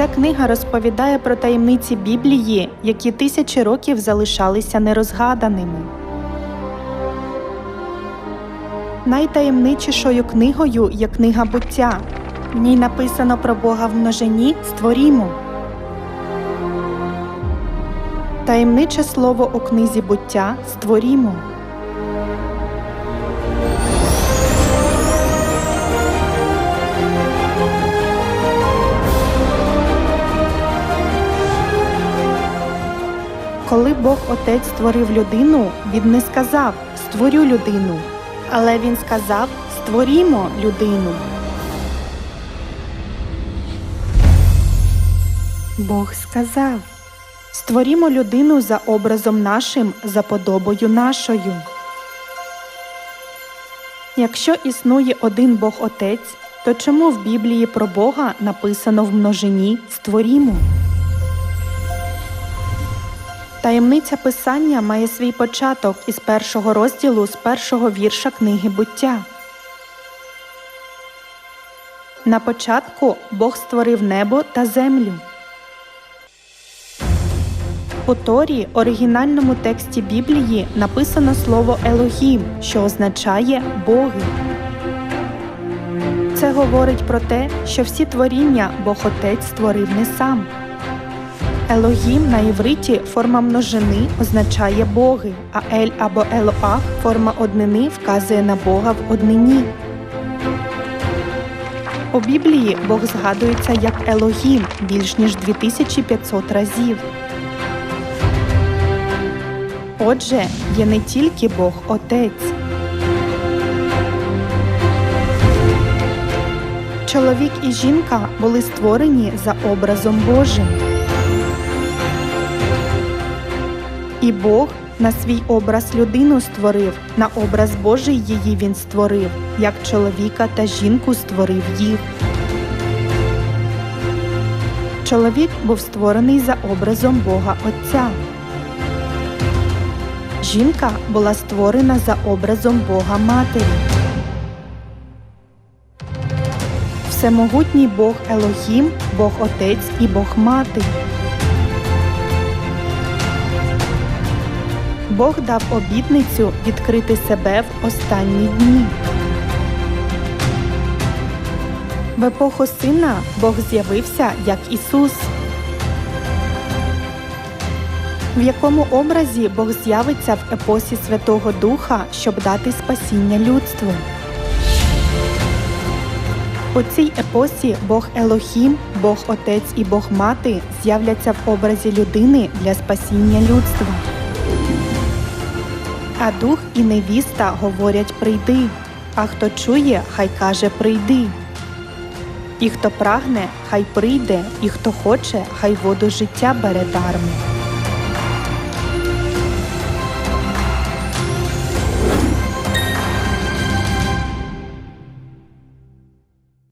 Ця книга розповідає про таємниці Біблії, які тисячі років залишалися нерозгаданими. Найтаємничішою книгою є книга буття. В ній написано про Бога в множині створімо. Таємниче слово у книзі буття створімо. Коли Бог Отець створив людину, він не сказав Створю людину, але він сказав Створімо людину. Бог сказав Створімо людину за образом нашим, за подобою нашою. Якщо існує один Бог Отець, то чому в Біблії про Бога написано в множині Створімо? Таємниця Писання має свій початок із першого розділу з першого вірша книги буття. На початку Бог створив небо та землю. У Торі, оригінальному тексті Біблії, написано слово Елогім, що означає Боги. Це говорить про те, що всі творіння Бог Отець створив не сам. Елогім на івриті форма множини означає боги, а ель або елоах форма однини вказує на Бога в однині. У Біблії Бог згадується як Елогім більш ніж 2500 разів. Отже, є не тільки Бог Отець. Чоловік і жінка були створені за образом Божим. І Бог на свій образ людину створив, на образ Божий її він створив, як чоловіка та жінку створив їх. Чоловік був створений за образом Бога Отця. Жінка була створена за образом Бога Матері. Всемогутній Бог Елохім, Бог Отець і Бог Мати. Бог дав обітницю відкрити себе в останні дні. В епоху сина Бог з'явився як Ісус. В якому образі Бог з'явиться в епосі Святого Духа, щоб дати спасіння людству? У цій епосі Бог Елохім, Бог Отець і Бог Мати з'являться в образі людини для спасіння людства. А дух і невіста говорять прийди, а хто чує, хай каже прийди. І хто прагне, хай прийде, і хто хоче, хай воду життя бере дармо.